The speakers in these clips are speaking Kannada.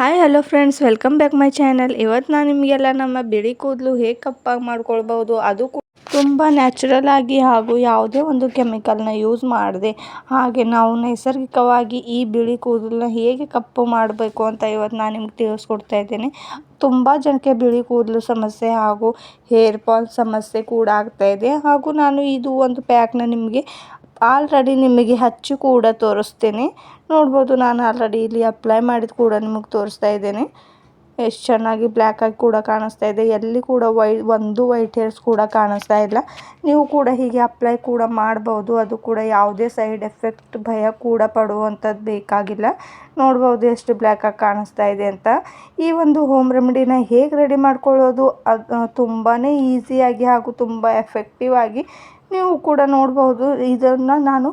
Hi hello friends welcome back my channel ಇವತ್ತು ನಾನು ನಿಮಗೆಲ್ಲ ನಮ್ಮ ಬಿಳಿ ಕೂದಲು ಹೇಗೆ ಕಪ್ಪಾಗಿ ಮಾಡ್ಕೊಳ್ಬೋದು ಅದು ತುಂಬ ನ್ಯಾಚುರಲ್ ಆಗಿ ಹಾಗೂ ಯಾವುದೇ ಒಂದು ಕೆಮಿಕಲ್ನ ಯೂಸ್ ಮಾಡದೆ. ಹಾಗೆ ನಾವು ನೈಸರ್ಗಿಕವಾಗಿ ಈ ಬಿಳಿ ಕೂದಲನ್ನ ಹೇಗೆ ಕಪ್ಪು ಮಾಡಬೇಕು ಅಂತ ಇವತ್ತು ನಾನು ನಿಮ್ಗೆ ತಿಳಿಸ್ಕೊಡ್ತಾ ಇದ್ದೇನೆ. ತುಂಬ ಜನಕ್ಕೆ ಬಿಳಿ ಕೂದಲು ಸಮಸ್ಯೆ ಹಾಗೂ ಹೇರ್ ಫಾಲ್ ಸಮಸ್ಯೆ ಕೂಡ ಆಗ್ತಾ ಇದೆ. ಹಾಗೂ ನಾನು ಇದು ಒಂದು ಪ್ಯಾಕ್ನ ನಿಮಗೆ ಆಲ್ರೆಡಿ ನಿಮಗೆ ಹಚ್ಚಿ ಕೂಡ ತೋರಿಸ್ತೇನೆ. ನೋಡ್ಬೋದು ನಾನು ಆಲ್ರೆಡಿ ಇಲ್ಲಿ ಅಪ್ಲೈ ಮಾಡಿದ ಕೂಡ ನಿಮಗೆ ತೋರಿಸ್ತಾ ಇದ್ದೇನೆ. ಎಷ್ಟು ಚೆನ್ನಾಗಿ ಬ್ಲ್ಯಾಕ್ ಆಗಿ ಕೂಡ ಕಾಣಿಸ್ತಾ ಇದೆ. ಎಲ್ಲಿ ಕೂಡ ವೈ ಒಂದು ವೈಟ್ ಹೇರ್ಸ್ ಕೂಡ ಕಾಣಿಸ್ತಾ ಇಲ್ಲ. ನೀವು ಕೂಡ ಹೀಗೆ ಅಪ್ಲೈ ಕೂಡ ಮಾಡ್ಬೋದು. ಅದು ಕೂಡ ಯಾವುದೇ ಸೈಡ್ ಎಫೆಕ್ಟ್ ಭಯ ಕೂಡ ಪಡುವಂಥದ್ದು ಬೇಕಾಗಿಲ್ಲ. ನೋಡ್ಬೋದು ಎಷ್ಟು ಬ್ಲ್ಯಾಕ್ ಆಗಿ ಕಾಣಿಸ್ತಾ ಇದೆ ಅಂತ. ಈ ಒಂದು ಹೋಮ್ ರೆಮಿಡಿನ ಹೇಗೆ ರೆಡಿ ಮಾಡ್ಕೊಳ್ಳೋದು? ಅದು ತುಂಬಾ ಈಸಿಯಾಗಿ ಹಾಗೂ ತುಂಬ ಎಫೆಕ್ಟಿವ್ ಆಗಿ ನೀವು ಕೂಡ ನೋಡ್ಬೋದು. ಇದನ್ನು ನಾನು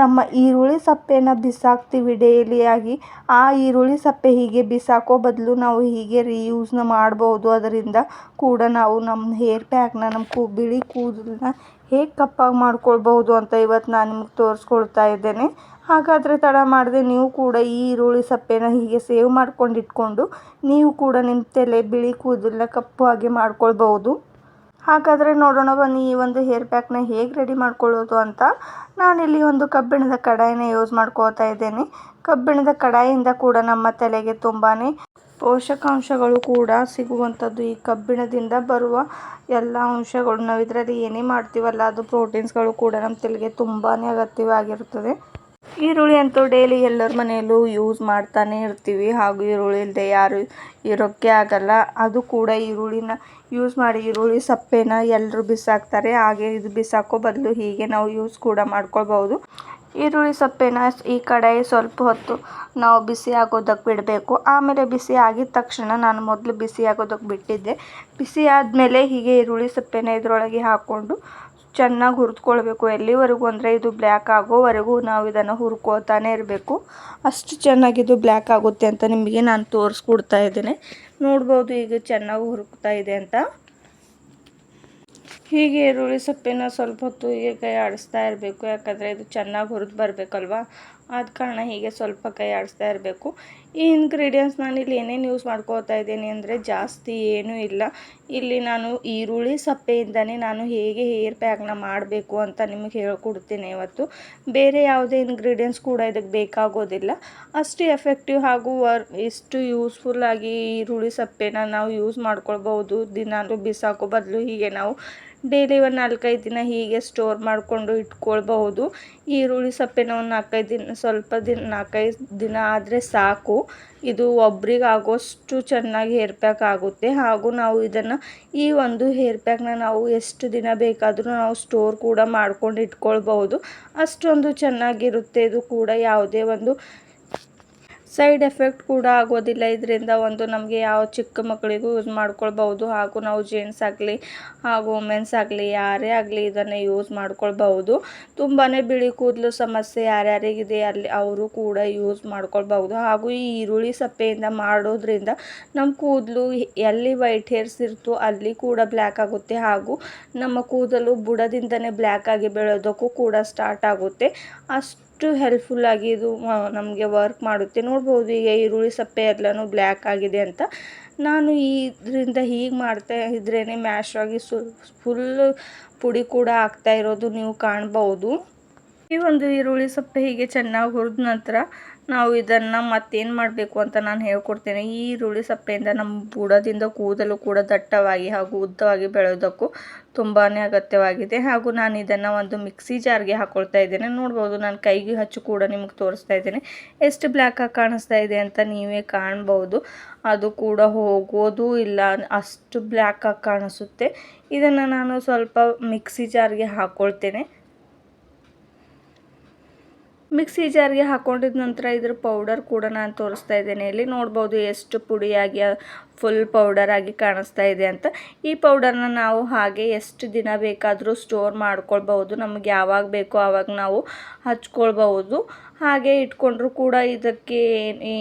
ನಮ್ಮ ಈರುಳ್ಳಿ ಸಪ್ಪೆನ ಬಿಸಾಕ್ತೀವಿ ಡೈಲಿಯಾಗಿ ಆ ಈರುಳ್ಳಿ ಸಪ್ಪೆ ಹೀಗೆ ಬಿಸಾಕೋ ಬದಲು ನಾವು ಹೀಗೆ ರೀಯೂಸ್ನ ಮಾಡ್ಬೋದು. ಅದರಿಂದ ಕೂಡ ನಾವು ನಮ್ಮ ಹೇರ್ ಪ್ಯಾಕ್ನ ನಮ್ಮ ಕೂ, ಬಿಳಿ ಕೂದಲನ್ನ ಹೇಗೆ ಕಪ್ಪಾಗಿ ಮಾಡ್ಕೊಳ್ಬಹುದು ಅಂತ ಇವತ್ತು ನಾನು ನಿಮ್ಗೆ ತೋರಿಸ್ಕೊಳ್ತಾ ಇದ್ದೇನೆ. ಹಾಗಾದರೆ ತಡ ಮಾಡದೆ, ನೀವು ಕೂಡ ಈ ಈರುಳ್ಳಿ ಸಪ್ಪೆನ ಹೀಗೆ ಸೇವ್ ಮಾಡ್ಕೊಂಡು ಇಟ್ಕೊಂಡು ನೀವು ಕೂಡ ನಿಮ್ಮ ತಲೆ ಬಿಳಿ ಕೂದಲನ್ನ ಕಪ್ಪು ಹಾಗೆ ಮಾಡ್ಕೊಳ್ಬೋದು ಹಾಗಾದರೆ ನೋಡೋಣ ಬನ್ನಿ, ಈ ಒಂದು ಹೇರ್ ಪ್ಯಾಕ್ನ ಹೇಗೆ ರೆಡಿ ಮಾಡ್ಕೊಳ್ಳೋದು ಅಂತ. ನಾನಿಲ್ಲಿ ಒಂದು ಕಬ್ಬಿಣದ ಕಡಾಯಿನ ಯೂಸ್ ಮಾಡ್ಕೋತಾ ಇದ್ದೇನೆ. ಕಬ್ಬಿಣದ ಕಡಾಯಿಯಿಂದ ಕೂಡ ನಮ್ಮ ತಲೆಗೆ ತುಂಬಾ ಪೋಷಕಾಂಶಗಳು ಕೂಡ ಸಿಗುವಂಥದ್ದು. ಈ ಕಬ್ಬಿಣದಿಂದ ಬರುವ ಎಲ್ಲ ಅಂಶಗಳು ನಾವು ಇದರಲ್ಲಿ ಏನೇ ಮಾಡ್ತೀವಲ್ಲ, ಅದು ಪ್ರೋಟೀನ್ಸ್ಗಳು ಕೂಡ ನಮ್ಮ ತಲೆಗೆ ತುಂಬಾ ಅಗತ್ಯವಾಗಿರುತ್ತದೆ. ಈರುಳ್ಳಿ ಅಂತೂ ಡೈಲಿ ಎಲ್ಲರ ಮನೆಯಲ್ಲೂ ಯೂಸ್ ಮಾಡ್ತಾನೆ ಇರ್ತೀವಿ. ಹಾಗೂ ಈರುಳ್ಳಿ ಇಲ್ಲದೆ ಯಾರು ಇರೋಕ್ಕೆ ಆಗಲ್ಲ. ಅದು ಕೂಡ ಈರುಳ್ಳಿನ ಯೂಸ್ ಮಾಡಿ ಈರುಳ್ಳಿ ಸಪ್ಪೆನ ಎಲ್ಲರೂ ಬಿಸಾಕ್ತಾರೆ. ಹಾಗೆ ಇದು ಬಿಸಾಕೋ ಬದಲು ಹೀಗೆ ನಾವು ಯೂಸ್ ಕೂಡ ಮಾಡ್ಕೊಳ್ಬೋದು ಈರುಳ್ಳಿ ಸಪ್ಪೆನ ಈ ಕಡಾಯಿ ಸ್ವಲ್ಪ ಹೊತ್ತು ನಾವು ಬಿಸಿ ಆಗೋದಕ್ಕೆ ಬಿಡಬೇಕು. ಆಮೇಲೆ ಬಿಸಿ ಆಗಿದ ತಕ್ಷಣ ನಾನು ಮೊದಲು ಬಿಸಿ ಆಗೋದಕ್ಕೆ ಬಿಟ್ಟಿದ್ದೆ. ಬಿಸಿ ಆದಮೇಲೆ ಹೀಗೆ ಈರುಳ್ಳಿ ಸಪ್ಪೆನ ಇದರೊಳಗೆ ಹಾಕ್ಕೊಂಡು ಚೆನ್ನಾಗಿ ಹುರಿದ್ಕೊಳ್ಬೇಕು. ಎಲ್ಲಿವರೆಗೂ ಅಂದರೆ ಇದು ಬ್ಲ್ಯಾಕ್ ಆಗೋವರೆಗೂ ನಾವು ಇದನ್ನು ಹುರ್ಕೋತಾನೆ ಇರಬೇಕು. ಅಷ್ಟು ಚೆನ್ನಾಗಿ ಇದು ಬ್ಲ್ಯಾಕ್ ಆಗುತ್ತೆ ಅಂತ ನಿಮಗೆ ನಾನು ತೋರಿಸ್ಕೊಡ್ತಾ ಇದ್ದೇನೆ. ನೋಡ್ಬೋದು ಈಗ ಚೆನ್ನಾಗಿ ಹುರುಕ್ತಾ ಇದೆ ಅಂತ. ಹೀಗೆ ಈರುಳ್ಳಿ ಸೊಪ್ಪಿನ ಸ್ವಲ್ಪ ಹೊತ್ತು ಹೀಗೆ ಕೈ ಆಡಿಸ್ತಾ ಇರಬೇಕು. ಯಾಕಂದರೆ ಇದು ಚೆನ್ನಾಗಿ ಹುರಿದು ಬರಬೇಕಲ್ವಾ? ಆದ ಕಾರಣ ಹೀಗೆ ಸ್ವಲ್ಪ ಕೈ ಆಡಿಸ್ತಾ ಇರಬೇಕು. ಈ ಇಂಗ್ರೀಡಿಯೆಂಟ್ಸ್ ನಾನು ಇಲ್ಲಿ ಏನೇನು ಯೂಸ್ ಮಾಡ್ಕೋತಾ ಇದ್ದೀನಿ ಅಂದರೆ ಜಾಸ್ತಿ ಏನೂ ಇಲ್ಲ. ಇಲ್ಲಿ ನಾನು ಈರುಳ್ಳಿ ಸಪ್ಪೆಯಿಂದನೇ ನಾನು ಹೇಗೆ ಹೇರ್ ಪ್ಯಾಕ್ನ ಮಾಡಬೇಕು ಅಂತ ನಿಮಗೆ ಹೇಳ್ಕೊಡ್ತೀನಿ ಇವತ್ತು. ಬೇರೆ ಯಾವುದೇ ಇಂಗ್ರೀಡಿಯೆಂಟ್ಸ್ ಕೂಡ ಇದಕ್ಕೆ ಬೇಕಾಗೋದಿಲ್ಲ. ಅಷ್ಟು ಎಫೆಕ್ಟಿವ್ ಹಾಗೂ ವರ್, ಇಷ್ಟು ಯೂಸ್ಫುಲ್ಲಾಗಿ ಈರುಳ್ಳಿ ಸಪ್ಪೆನ ನಾವು ಯೂಸ್ ಮಾಡ್ಕೊಳ್ಬೋದು ದಿನಾಲೂ ಬಿಸಾಕೋ ಬದಲು ಹೀಗೆ ನಾವು ಡೈಲಿ ಒಂದು ನಾಲ್ಕೈದು ದಿನ ಹೀಗೆ ಸ್ಟೋರ್ ಮಾಡಿಕೊಂಡು ಇಟ್ಕೊಳ್ಬಹುದು. ಈರುಳ್ಳಿ ಸಪ್ಪೆನ ಒಂದು ನಾಲ್ಕೈದು ದಿನ ಸ್ವಲ್ಪ ದಿನ, ನಾಲ್ಕೈದು ದಿನ ಆದರೆ ಸಾಕು. ಇದು ಒಬ್ರಿಗೆ ಆಗೋಷ್ಟು ಚೆನ್ನಾಗಿ ಹೇರ್ ಪ್ಯಾಕ್ ಆಗುತ್ತೆ. ಹಾಗೂ ನಾವು ಇದನ್ನು ಈ ಒಂದು ಹೇರ್ ಪ್ಯಾಕ್ನ ನಾವು ಎಷ್ಟು ದಿನ ಬೇಕಾದರೂ ನಾವು ಸ್ಟೋರ್ ಕೂಡ ಮಾಡ್ಕೊಂಡು ಇಟ್ಕೊಳ್ಬಹುದು. ಅಷ್ಟೊಂದು ಚೆನ್ನಾಗಿರುತ್ತೆ. ಇದು ಕೂಡ ಯಾವುದೇ ಒಂದು ಸೈಡ್ ಎಫೆಕ್ಟ್ ಕೂಡ ಆಗೋದಿಲ್ಲ ಇದರಿಂದ ಒಂದು ನಮಗೆ ಯಾವ ಚಿಕ್ಕ ಮಕ್ಕಳಿಗೂ ಯೂಸ್ ಮಾಡ್ಕೊಳ್ಬಹುದು. ಹಾಗೂ ನಾವು ಜೆಂಟ್ಸ್ ಆಗಲಿ, ಹಾಗೂ ವುಮೆನ್ಸ್ ಆಗಲಿ, ಯಾರೇ ಆಗಲಿ ಇದನ್ನು ಯೂಸ್ ಮಾಡ್ಕೊಳ್ಬಹುದು. ತುಂಬಾ ಬಿಳಿ ಕೂದಲು ಸಮಸ್ಯೆ ಯಾರ್ಯಾರಿಗಿದೆ ಅಲ್ಲಿ ಅವರು ಕೂಡ ಯೂಸ್ ಮಾಡ್ಕೊಳ್ಬಹುದು. ಹಾಗೂ ಈ ಈರುಳ್ಳಿ ಸಪ್ಪೆಯಿಂದ ಮಾಡೋದ್ರಿಂದ ನಮ್ಮ ಕೂದಲು ಎಲ್ಲಿ ವೈಟ್ ಹೇರ್ಸ್ ಇರ್ತೋ ಅಲ್ಲಿ ಕೂಡ ಬ್ಲ್ಯಾಕ್ ಆಗುತ್ತೆ. ಹಾಗೂ ನಮ್ಮ ಕೂದಲು ಬುಡದಿಂದನೇ ಬ್ಲ್ಯಾಕ್ ಆಗಿ ಬೆಳೆಯೋದಕ್ಕೂ ಕೂಡ ಸ್ಟಾರ್ಟ್ ಆಗುತ್ತೆ. ಅಷ್ಟು ಅಷ್ಟು ಹೆಲ್ಪ್ಫುಲ್ಲಾಗಿ ಇದು ನಮಗೆ ವರ್ಕ್ ಮಾಡುತ್ತೆ. ನೋಡ್ಬೋದು ಈಗ ಈರುಳ್ಳಿ ಸಪ್ಪೆ ಎಲ್ಲನೂ ಬ್ಲ್ಯಾಕ್ ಆಗಿದೆ ಅಂತ. ನಾನು ಇದರಿಂದ ಹೀಗೆ ಮಾಡ್ತಾ ಇದ್ರೇ ಮ್ಯಾಶ್ ಆಗಿ ಸು ಫುಲ್ ಪುಡಿ ಕೂಡ ಆಗ್ತಾ ಇರೋದು ನೀವು ಕಾಣ್ಬೋದು. ಈ ಒಂದು ಈರುಳ್ಳಿ ಸಪ್ಪೆ ಹೀಗೆ ಚೆನ್ನಾಗಿ ಹುರಿದ ನಂತರ ನಾವು ಇದನ್ನು ಮತ್ತೇನು ಮಾಡಬೇಕು ಅಂತ ನಾನು ಹೇಳ್ಕೊಡ್ತೇನೆ. ಈ ಈರುಳ್ಳಿ ಸಪ್ಪೆಯಿಂದ ನಮ್ಮ ಬುಡದಿಂದ ಕೂದಲು ಕೂಡ ದಟ್ಟವಾಗಿ ಹಾಗೂ ಉದ್ದವಾಗಿ ಬೆಳೆಯೋದಕ್ಕೂ ತುಂಬಾ ಅಗತ್ಯವಾಗಿದೆ. ಹಾಗೂ ನಾನು ಇದನ್ನು ಒಂದು ಮಿಕ್ಸಿ ಜಾರ್ಗೆ ಹಾಕ್ಕೊಳ್ತಾ ಇದ್ದೇನೆ. ನೋಡ್ಬೋದು ನಾನು ಕೈಗೆ ಹಚ್ಚು ಕೂಡ ನಿಮಗೆ ತೋರಿಸ್ತಾ ಇದ್ದೇನೆ. ಎಷ್ಟು ಬ್ಲ್ಯಾಕಾಗಿ ಕಾಣಿಸ್ತಾ ಇದೆ ಅಂತ ನೀವೇ ಕಾಣ್ಬೋದು. ಅದು ಕೂಡ ಹೋಗೋದು ಇಲ್ಲ. ಅಷ್ಟು ಬ್ಲ್ಯಾಕಾಗಿ ಕಾಣಿಸುತ್ತೆ. ಇದನ್ನು ನಾನು ಸ್ವಲ್ಪ ಮಿಕ್ಸಿ ಜಾರ್ಗೆ ಹಾಕ್ಕೊಳ್ತೇನೆ ಮಿಕ್ಸಿ ಜಾರಿಗೆ ಹಾಕೊಂಡಿದ ನಂತರ ಇದ್ರ ಪೌಡರ್ ಕೂಡ ನಾನು ತೋರಿಸ್ತಾ ಇದ್ದೇನೆ. ಇಲ್ಲಿ ನೋಡ್ಬೋದು ಎಷ್ಟು ಪುಡಿಯಾಗಿ, ಫುಲ್ ಪೌಡರ್ ಆಗಿ ಕಾಣಿಸ್ತಾ ಇದೆ ಅಂತ. ಈ ಪೌಡರ್ನ ನಾವು ಹಾಗೆ ಎಷ್ಟು ದಿನ ಬೇಕಾದರೂ ಸ್ಟೋರ್ ಮಾಡ್ಕೊಳ್ಬಹುದು. ನಮಗೆ ಯಾವಾಗ ಬೇಕೋ ಆವಾಗ ನಾವು ಹಚ್ಕೊಳ್ಬಹುದು. ಹಾಗೆ ಇಟ್ಕೊಂಡ್ರೂ ಕೂಡ ಇದಕ್ಕೆ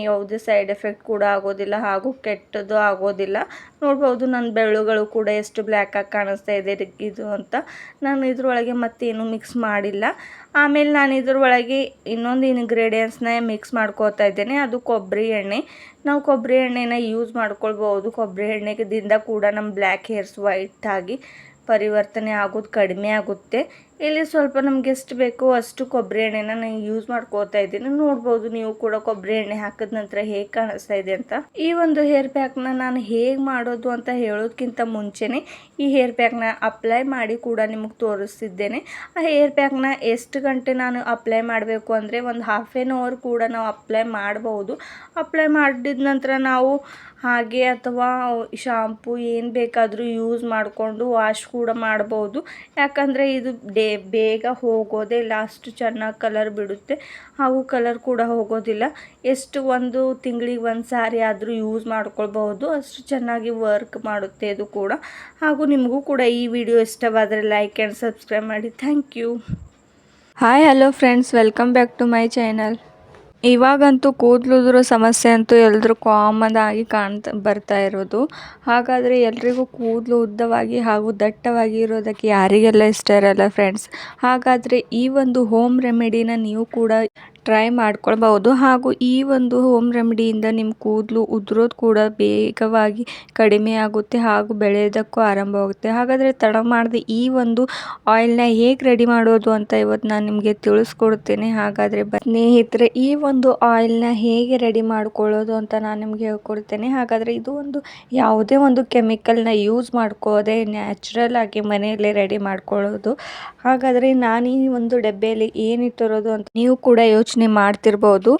ಯಾವುದೇ ಸೈಡ್ ಎಫೆಕ್ಟ್ ಕೂಡ ಆಗೋದಿಲ್ಲ ಹಾಗೂ ಕೆಟ್ಟದ್ದು ಆಗೋದಿಲ್ಲ. ನೋಡ್ಬೋದು ನನ್ನ ಬೆಳ್ಳುಗಳು ಕೂಡ ಎಷ್ಟು ಬ್ಲ್ಯಾಕಾಗಿ ಕಾಣಿಸ್ತಾ ಇದೆ ಇದು ಅಂತ. ನಾನು ಇದ್ರೊಳಗೆ ಮತ್ತೇನು ಮಿಕ್ಸ್ ಮಾಡಿಲ್ಲ. ಆಮೇಲೆ ನಾನು ಇದ್ರೊಳಗೆ ಇನ್ನೊಂದು ಇನ್ಗ್ರೀಡಿಯೆಂಟ್ಸ್ನ ಮಿಕ್ಸ್ ಮಾಡ್ಕೋತಾ ಇದ್ದೇನೆ, ಅದು ಕೊಬ್ಬರಿ ಎಣ್ಣೆ. ನಾವು ಕೊಬ್ಬರಿ ಎಣ್ಣೆನ ಯೂಸ್ ಮಾಡ್ಕೊಳ್ಬೋದು ಕೊಬ್ಬರಿ ಎಣ್ಣೆದಿಂದ ಕೂಡ ನಮ್ಮ ಬ್ಲ್ಯಾಕ್ ಹೇರ್ಸ್ ವೈಟ್ ಆಗಿ ಪರಿವರ್ತನೆ ಆಗೋದು ಕಡಿಮೆ ಆಗುತ್ತೆ. ಇಲ್ಲಿ ಸ್ವಲ್ಪ ನಮ್ಗೆ ಎಷ್ಟು ಬೇಕೋ, ಅಷ್ಟು ಕೊಬ್ಬರಿ ಎಣ್ಣೆನ ನಾನು ಯೂಸ್ ಮಾಡ್ಕೋತಾ ಇದ್ದೀನಿ. ನೋಡ್ಬೋದು ನೀವು ಕೂಡ ಕೊಬ್ಬರಿ ಎಣ್ಣೆ ಹಾಕಿದ ನಂತರ ಹೇಗೆ ಕಾಣಿಸ್ತಾ ಇದೆ ಅಂತ. ಈ ಒಂದು ಹೇರ್ ಪ್ಯಾಕ್ನ ನಾನು ಹೇಗೆ ಮಾಡೋದು ಅಂತ ಹೇಳೋದಕ್ಕಿಂತ ಮುಂಚೆನೇ ಈ ಹೇರ್ ಪ್ಯಾಕ್ನ ಅಪ್ಲೈ ಮಾಡಿ ಕೂಡ ನಿಮಗೆ ತೋರಿಸ್ತಿದ್ದೇನೆ. ಆ ಹೇರ್ ಪ್ಯಾಕ್ನ ಎಷ್ಟು ಗಂಟೆ ನಾನು ಅಪ್ಲೈ ಮಾಡಬೇಕು ಅಂದರೆ ಒಂದು ಹಾಫ್ ಆನ್ ಅವರ್ ಕೂಡ ನಾವು ಅಪ್ಲೈ ಮಾಡ್ಬೋದು. ಅಪ್ಲೈ ಮಾಡಿದ ನಂತರ ನಾವು ಹಾಗೆ ಅಥವಾ ಶಾಂಪು ಏನು ಬೇಕಾದರೂ ಯೂಸ್ ಮಾಡಿಕೊಂಡು ವಾಶ್ ಕೂಡ ಮಾಡ್ಬೋದು. ಯಾಕಂದರೆ ಇದು ಡೇ ಬೇಗ ಹೋಗೋದೇ ಲಾಸ್ಟ್ ಚೆನ್ನಾಗಿ ಕಲರ್ ಬಿಡುತ್ತೆ. ಹಾಗೂ ಕಲರ್ ಕೂಡ ಹೋಗೋದಿಲ್ಲ. ಎಷ್ಟು ಒಂದು ತಿಂಗಳಿಗೆ ಒಂದು ಸಾರಿ ಆದರೂ ಯೂಸ್ ಮಾಡ್ಕೊಳ್ಬಹುದು. ಅಷ್ಟು ಚೆನ್ನಾಗಿ ವರ್ಕ್ ಮಾಡುತ್ತೆ ಇದು ಕೂಡ. ಹಾಗೂ ನಿಮಗೂ ಕೂಡ ಈ ವಿಡಿಯೋ ಇಷ್ಟವಾದರೆ ಲೈಕ್ ಆ್ಯಂಡ್ ಸಬ್ಸ್ಕ್ರೈಬ್ ಮಾಡಿ. Thank you hi hello friends welcome back to my channel ಇವಾಗಂತೂ ಕೂದಲುದ್ರ ಸಮಸ್ಯೆ ಅಂತೂ ಎಲ್ಲರೂ ಕಾಮನ್ ಆಗಿ ಕಾಣ್ತಾ ಬರ್ತಾ ಇರೋದು. ಹಾಗಾದರೆ ಎಲ್ರಿಗೂ ಕೂದಲು ಉದ್ದವಾಗಿ ಹಾಗೂ ದಟ್ಟವಾಗಿ ಇರೋದಕ್ಕೆ ಯಾರಿಗೆಲ್ಲ ಇಷ್ಟ ಇರಲ್ಲ ಫ್ರೆಂಡ್ಸ್ ಹಾಗಾದರೆ ಈ ಒಂದು ಹೋಮ್ ರೆಮಿಡಿನ ನೀವು ಕೂಡ ಟ್ರೈ ಮಾಡ್ಕೊಳ್ಬಹುದು. ಹಾಗೂ ಈ ಒಂದು ಹೋಮ್ ರೆಮಿಡಿಯಿಂದ ನಿಮ್ಮ ಕೂದಲು ಉದುರೋದು ಕೂಡ ಬೇಗವಾಗಿ ಕಡಿಮೆ ಆಗುತ್ತೆ ಹಾಗೂ ಬೆಳೆಯೋದಕ್ಕೂ ಆರಂಭವಾಗುತ್ತೆ ಹಾಗಾದರೆ ತಡ ಮಾಡದೆ ಈ ಒಂದು ಆಯಿಲ್ನ ಹೇಗೆ ರೆಡಿ ಮಾಡೋದು ಅಂತ ಇವತ್ತು ನಾನು ನಿಮಗೆ ತಿಳಿಸ್ಕೊಡ್ತೇನೆ. ಹಾಗಾದರೆ ಸ್ನೇಹಿತರೆ, ಈ ಒಂದು ಆಯಿಲ್ನ ಹೇಗೆ ರೆಡಿ ಮಾಡ್ಕೊಳ್ಳೋದು ಅಂತ ನಾನು ನಿಮಗೆ ಹೇಳ್ಕೊಡ್ತೇನೆ. ಹಾಗಾದರೆ ಇದು ಒಂದು ಯಾವುದೇ ಒಂದು ಕೆಮಿಕಲ್ನ ಯೂಸ್ ಮಾಡ್ಕೋದೆ ನ್ಯಾಚುರಲ್ ಆಗಿ ಮನೆಯಲ್ಲೇ ರೆಡಿ ಮಾಡ್ಕೊಳ್ಳೋದು. ಹಾಗಾದರೆ ನಾನು ಈ ಒಂದು ಡಬ್ಬೆಯಲ್ಲಿ ಏನಿಟ್ಟಿರೋದು ಅಂತ ನೀವು ಕೂಡ ಯೋಚನೆ ಮಾಡ್ತಿರ್ಬೋದು.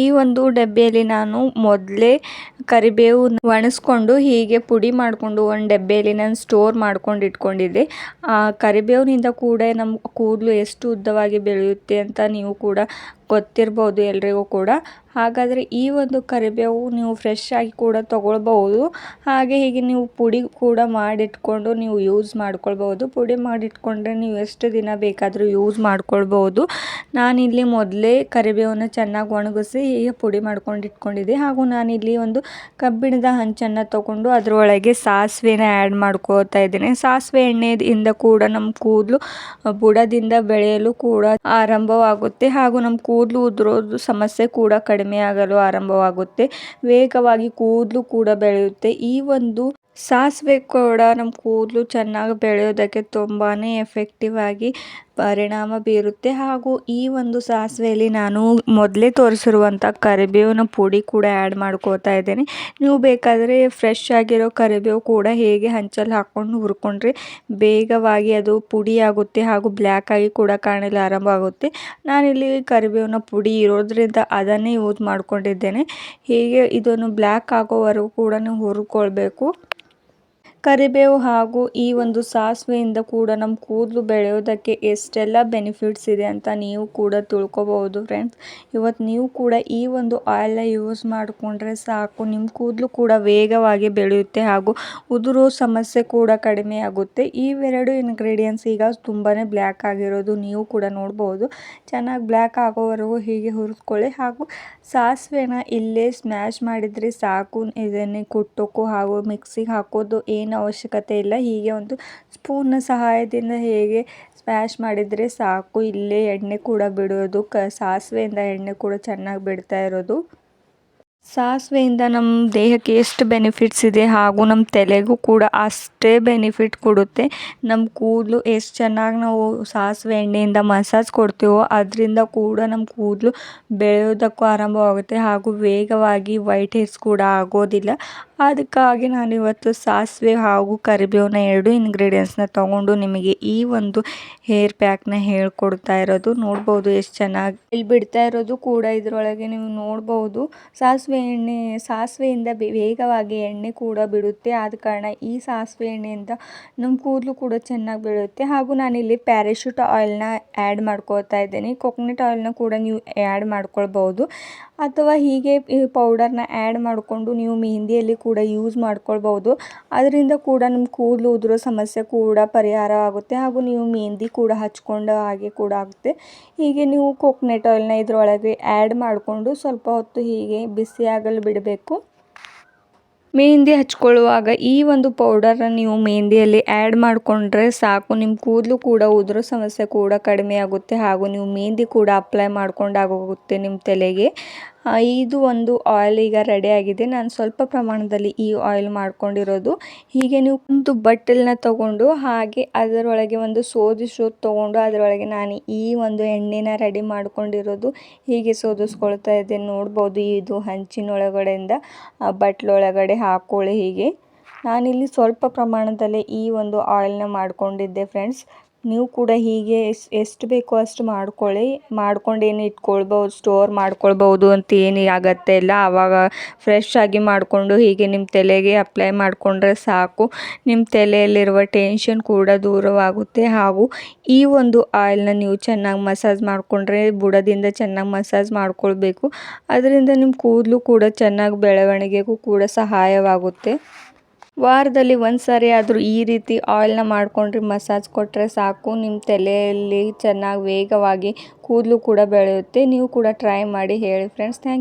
ಈ ಒಂದು ಡಬ್ಬೆಯಲ್ಲಿ ನಾನು ಮೊದಲೇ ಕರಿಬೇವು ಒಣಸ್ಕೊಂಡು ಹೀಗೆ ಪುಡಿ ಮಾಡಿಕೊಂಡು ಒಂದು ಡಬ್ಬೆಯಲ್ಲಿ ನಾನು ಸ್ಟೋರ್ ಮಾಡ್ಕೊಂಡು ಇಟ್ಕೊಂಡಿದ್ದೆ. ಆ ಕರಿಬೇವಿನಿಂದ ಕೂಡ ನಮ್ಮ ಕೂದಲು ಎಷ್ಟು ಉದ್ದವಾಗಿ ಬೆಳೆಯುತ್ತೆ ಅಂತ ನೀವು ಕೂಡ ಗೊತ್ತಿರ್ಬೋದು ಎಲ್ರಿಗೂ ಕೂಡ. ಹಾಗಾದರೆ ಈ ಒಂದು ಕರಿಬೇವು ನೀವು ಫ್ರೆಶ್ ಆಗಿ ಕೂಡ ತೊಗೊಳ್ಬಹುದು. ಹಾಗೆ ಹೀಗೆ ನೀವು ಪುಡಿ ಕೂಡ ಮಾಡಿಟ್ಕೊಂಡು ನೀವು ಯೂಸ್ ಮಾಡ್ಕೊಳ್ಬೌದು ಪುಡಿ ಮಾಡಿಟ್ಕೊಂಡ್ರೆ ನೀವು ಎಷ್ಟು ದಿನ ಬೇಕಾದರೂ ಯೂಸ್ ಮಾಡ್ಕೊಳ್ಬೌದು ನಾನಿಲ್ಲಿ ಮೊದಲೇ ಕರಿಬೇವನ್ನು ಚೆನ್ನಾಗಿ ಒಣಗಿಸಿ ಹೀಗೆ ಪುಡಿ ಮಾಡ್ಕೊಂಡು ಇಟ್ಕೊಂಡಿದ್ದೆ. ಹಾಗೂ ನಾನಿಲ್ಲಿ ಒಂದು ಕಬ್ಬಿಣದ ಹಂಚನ್ನು ತಗೊಂಡು ಅದರೊಳಗೆ ಸಾಸಿವೆನ ಆ್ಯಡ್ ಮಾಡ್ಕೋತಾ ಇದ್ದೇನೆ. ಸಾಸಿವೆ ಎಣ್ಣೆಯಿಂದ ಕೂಡ ನಮ್ಮ ಕೂದಲು ಬುಡದಿಂದ ಬೆಳೆಯಲು ಕೂಡ ಆರಂಭವಾಗುತ್ತೆ. ಹಾಗೂ ನಮ್ಮ ಕೂದಲು ಉದುರೋದು ಸಮಸ್ಯೆ ಕೂಡ ಕಡಿಮೆ ಆಗಲು ಆರಂಭವಾಗುತ್ತೆ. ವೇಗವಾಗಿ ಕೂದಲು ಕೂಡ ಬೆಳೆಯುತ್ತೆ. ಈ ಒಂದು ಸಾಸಿವೆ ಕೂಡ ನಮ್ಮ ಕೂದಲು ಚೆನ್ನಾಗಿ ಬೆಳೆಯೋದಕ್ಕೆ ತುಂಬಾ ಎಫೆಕ್ಟಿವ್ ಆಗಿ ಪರಿಣಾಮ ಬೀರುತ್ತೆ. ಹಾಗೂ ಈ ಒಂದು ಸಾಸಿವೆಯಲ್ಲಿ ನಾನು ಮೊದಲೇ ತೋರಿಸಿರುವಂಥ ಕರಿಬೇವಿನ ಪುಡಿ ಕೂಡ ಆ್ಯಡ್ ಮಾಡ್ಕೋತಾ ಇದ್ದೇನೆ. ನೀವು ಬೇಕಾದರೆ ಫ್ರೆಶ್ ಆಗಿರೋ ಕರಿಬೇವು ಕೂಡ ಹೇಗೆ ಹಂಚಲ್ಲಿ ಹಾಕ್ಕೊಂಡು ಹುರ್ಕೊಂಡ್ರೆ ಬೇಗವಾಗಿ ಅದು ಪುಡಿ ಆಗುತ್ತೆ ಹಾಗೂ ಬ್ಲ್ಯಾಕ್ ಆಗಿ ಕೂಡ ಕಾಣಲು ಆರಂಭ ಆಗುತ್ತೆ. ನಾನಿಲ್ಲಿ ಕರಿಬೇವಿನ ಪುಡಿ ಇರೋದ್ರಿಂದ ಅದನ್ನೇ ಯೂಸ್ ಮಾಡ್ಕೊಂಡಿದ್ದೇನೆ. ಹೀಗೆ ಇದನ್ನು ಬ್ಲ್ಯಾಕ್ ಆಗೋವರೆಗೂ ಕೂಡ ಹುರ್ಕೊಳ್ಬೇಕು. ಕರಿಬೇವು ಹಾಗೂ ಈ ಒಂದು ಸಾಸಿವೆಯಿಂದ ಕೂಡ ನಮ್ಮ ಕೂದಲು ಬೆಳೆಯೋದಕ್ಕೆ ಎಷ್ಟೆಲ್ಲ ಬೆನಿಫಿಟ್ಸ್ ಇದೆ ಅಂತ ನೀವು ಕೂಡ ತಿಳ್ಕೊಬಹುದು ಫ್ರೆಂಡ್ಸ್ ಇವತ್ತು ನೀವು ಕೂಡ ಈ ಒಂದು ಆಯಿಲ್ನ ಯೂಸ್ ಮಾಡಿಕೊಂಡ್ರೆ ಸಾಕು. ನಿಮ್ಮ ಕೂದಲು ಕೂಡ ವೇಗವಾಗಿ ಬೆಳೆಯುತ್ತೆ ಹಾಗೂ ಉದುರೋ ಸಮಸ್ಯೆ ಕೂಡ ಕಡಿಮೆ ಆಗುತ್ತೆ. ಇವೆರಡು ಇಂಗ್ರೀಡಿಯೆಂಟ್ಸ್ ಈಗ ತುಂಬಾ ಬ್ಲ್ಯಾಕ್ ಆಗಿರೋದು ನೀವು ಕೂಡ ನೋಡ್ಬೋದು ಚೆನ್ನಾಗಿ ಬ್ಲ್ಯಾಕ್ ಆಗೋವರೆಗೂ ಹೀಗೆ ಹುರಿಸ್ಕೊಳ್ಳಿ ಹಾಗೂ ಸಾಸಿವೆನ ಇಲ್ಲೇ ಸ್ಮ್ಯಾಶ್ ಮಾಡಿದರೆ ಸಾಕು. ಇದನ್ನೇ ಕುಟ್ಟೋಕ್ಕೂ ಹಾಗೂ ಮಿಕ್ಸಿಗೆ ಹಾಕೋದು ಏನು ಅವಶ್ಯಕತೆ ಇಲ್ಲ. ಹೀಗೆ ಒಂದು ಸ್ಪೂನ್ನ ಸಹಾಯದಿಂದ ಹೇಗೆ ಸ್ಮ್ಯಾಶ್ ಮಾಡಿದರೆ ಸಾಕು. ಇಲ್ಲೇ ಎಣ್ಣೆ ಕೂಡ ಬಿಡೋದು. ಕ, ಸಾಸಿವೆಯಿಂದ ಎಣ್ಣೆ ಕೂಡ ಚೆನ್ನಾಗಿ ಬಿಡ್ತಾ ಇರೋದು. ಸಾಸಿವೆಯಿಂದ ನಮ್ಮ ದೇಹಕ್ಕೆ ಎಷ್ಟು ಬೆನಿಫಿಟ್ಸ್ ಇದೆ ಹಾಗೂ ನಮ್ಮ ತಲೆಗೂ ಕೂಡ ಅಷ್ಟೇ ಬೆನಿಫಿಟ್ ಕೊಡುತ್ತೆ. ನಮ್ಮ ಕೂದಲು ಎಷ್ಟು ಚೆನ್ನಾಗಿ ನಾವು ಸಾಸಿವೆ ಎಣ್ಣೆಯಿಂದ ಮಸಾಜ್ ಕೊಡ್ತೀವೋ ಅದರಿಂದ ಕೂಡ ನಮ್ಮ ಕೂದಲು ಬೆಳೆಯೋದಕ್ಕೂ ಆರಂಭವಾಗುತ್ತೆ ಹಾಗೂ ವೇಗವಾಗಿ ವೈಟ್ ಹೇರ್ಸ್ ಕೂಡ ಆಗೋದಿಲ್ಲ. ಅದಕ್ಕಾಗಿ ನಾನು ಇವತ್ತು ಸಾಸಿವೆ ಹಾಗೂ ಕರಿಬೇವನ್ನ ಎರಡು ಇಂಗ್ರೀಡಿಯೆಂಟ್ಸ್ನ ತೊಗೊಂಡು ನಿಮಗೆ ಈ ಒಂದು ಹೇರ್ ಪ್ಯಾಕ್ನ ಹೇಳ್ಕೊಡ್ತಾ ಇರೋದು. ನೋಡ್ಬೋದು ಎಷ್ಟು ಚೆನ್ನಾಗಿ ಇಲ್ಲಿ ಬಿಡ್ತಾ ಇರೋದು ಕೂಡ ಇದರೊಳಗೆ ನೀವು ನೋಡ್ಬೋದು. ಸಾಸಿವೆ ಎಣ್ಣೆ, ಸಾಸಿವೆಯಿಂದ ವೇಗವಾಗಿ ಎಣ್ಣೆ ಕೂಡ ಬಿಡುತ್ತೆ. ಆದ ಕಾರಣ ಈ ಸಾಸಿವೆ ಎಣ್ಣೆಯಿಂದ ನಮ್ಮ ಕೂದಲು ಕೂಡ ಚೆನ್ನಾಗಿ ಬೀಳುತ್ತೆ ಹಾಗೂ ನಾನಿಲ್ಲಿ ಪ್ಯಾರಾಶೂಟ್ ಆಯಿಲ್ನ ಆ್ಯಡ್ ಮಾಡ್ಕೊಳ್ತಾ ಇದ್ದೀನಿ. ಕೊಕೊನಟ್ ಆಯಿಲ್ನ ಕೂಡ ನೀವು ಆ್ಯಡ್ ಮಾಡ್ಕೊಳ್ಬೋದು. ಅಥವಾ ಹೀಗೆ ಪೌಡರ್ನ ಆ್ಯಡ್ ಮಾಡಿಕೊಂಡು ನೀವು ಮೆಹಂದಿಯಲ್ಲಿ ಕೂಡ ಯೂಸ್ ಮಾಡ್ಕೊಳ್ಬೋದು ಅದರಿಂದ ಕೂಡ ನಿಮ್ಮ ಕೂದಲು ಉದುರೋ ಸಮಸ್ಯೆ ಕೂಡ ಪರಿಹಾರ ಆಗುತ್ತೆ. ಹಾಗೂ ನೀವು ಮೆಹಂದಿ ಕೂಡ ಹಚ್ಕೊಂಡ ಹಾಗೆ ಕೂಡ ಆಗುತ್ತೆ. ಹೀಗೆ ನೀವು ಕೋಕೋನೆಟ್ ಆಯಿಲ್ನ ಇದರೊಳಗೆ ಆ್ಯಡ್ ಮಾಡಿಕೊಂಡು ಸ್ವಲ್ಪ ಹೊತ್ತು ಹೀಗೆ ಬಿಸಿಯಾಗಲು ಬಿಡಬೇಕು. ಮೆಹಂದಿ ಹಚ್ಕೊಳ್ಳುವಾಗ ಈ ಒಂದು ಪೌಡರ್ನ ನೀವು ಮೆಹಂದಿಯಲ್ಲಿ ಆ್ಯಡ್ ಮಾಡಿಕೊಂಡ್ರೆ ಸಾಕು. ನಿಮ್ಮ ಕೂದಲು ಕೂಡ ಉದುರೋ ಸಮಸ್ಯೆ ಕೂಡ ಕಡಿಮೆ ಆಗುತ್ತೆ. ಹಾಗೂ ನೀವು ಮೆಹಂದಿ ಕೂಡ ಅಪ್ಲೈ ಮಾಡ್ಕೊಂಡಾಗೋಗುತ್ತೆ ನಿಮ್ಮ ತಲೆಗೆ. ಇದು ಒಂದು ಆಯಿಲ್ ಈಗ ರೆಡಿ ಆಗಿದೆ. ನಾನು ಸ್ವಲ್ಪ ಪ್ರಮಾಣದಲ್ಲಿ ಈ ಆಯಿಲ್ ಮಾಡ್ಕೊಂಡಿರೋದು. ಹೀಗೆ ನೀವು ಒಂದು ಬಟ್ಟಲನ್ನ ತಗೊಂಡು ಹಾಗೆ ಅದರೊಳಗೆ ಒಂದು ಸೋದಿಸೋ ತಗೊಂಡು ಅದರೊಳಗೆ ನಾನು ಈ ಒಂದು ಎಣ್ಣೆನ ರೆಡಿ ಮಾಡ್ಕೊಂಡಿರೋದು. ಹೀಗೆ ಸೋದಿಸ್ಕೊಳ್ತಾ ಇದೆ ನೋಡ್ಬೋದು ಇದು ಹಂಚಿನೊಳಗಡೆಯಿಂದ ಬಟ್ಲೊಳಗಡೆ ಹಾಕೊಳ್ಳಿ ಹೀಗೆ. ನಾನಿಲ್ಲಿ ಸ್ವಲ್ಪ ಪ್ರಮಾಣದಲ್ಲಿ ಈ ಒಂದು ಆಯಿಲ್ನ ಮಾಡ್ಕೊಂಡಿದ್ದೆ ಫ್ರೆಂಡ್ಸ್ ನೀವು ಕೂಡ ಹೀಗೆ ಎಷ್ಟು ಎಷ್ಟು ಬೇಕೋ ಅಷ್ಟು ಮಾಡ್ಕೊಳ್ಳಿ. ಮಾಡ್ಕೊಂಡು ಏನು ಇಟ್ಕೊಳ್ಬೋದು ಸ್ಟೋರ್ ಮಾಡ್ಕೊಳ್ಬೋದು ಅಂತ ಏನು ಆಗತ್ತೆ ಇಲ್ಲ. ಆವಾಗ ಫ್ರೆಶ್ ಆಗಿ ಮಾಡಿಕೊಂಡು ಹೀಗೆ ನಿಮ್ಮ ತಲೆಗೆ ಅಪ್ಲೈ ಮಾಡಿಕೊಂಡ್ರೆ ಸಾಕು. ನಿಮ್ಮ ತಲೆಯಲ್ಲಿರುವ ಟೆನ್ಷನ್ ಕೂಡ ದೂರವಾಗುತ್ತೆ. ಹಾಗೂ ಈ ಒಂದು ಆಯಿಲ್ನ ನೀವು ಚೆನ್ನಾಗಿ ಮಸಾಜ್ ಮಾಡಿಕೊಂಡ್ರೆ ಬುಡದಿಂದ ಚೆನ್ನಾಗಿ ಮಸಾಜ್ ಮಾಡಿಕೊಳ್ಬೇಕು. ಅದರಿಂದ ನಿಮ್ಮ ಕೂದಲು ಕೂಡ ಚೆನ್ನಾಗಿ ಬೆಳವಣಿಗೆಗೂ ಕೂಡ ಸಹಾಯವಾಗುತ್ತೆ. ವಾರದಲ್ಲಿ ಒಂದು ಸಾರಿ ಆದರೂ ಈ ರೀತಿ ಆಯಿಲ್ನ ಮಾಡ್ಕೊಂಡ್ರೆ ಮಸಾಜ್ ಕೊಟ್ಟರೆ ಸಾಕು. ನಿಮ್ಮ ತಲೆಯಲ್ಲಿ ಚೆನ್ನಾಗಿ ವೇಗವಾಗಿ ಕೂದಲು ಕೂಡ ಬೆಳೆಯುತ್ತೆ. ನೀವು ಕೂಡ ಟ್ರೈ ಮಾಡಿ ಹೇಳಿ ಫ್ರೆಂಡ್ಸ್ ಥ್ಯಾಂಕ್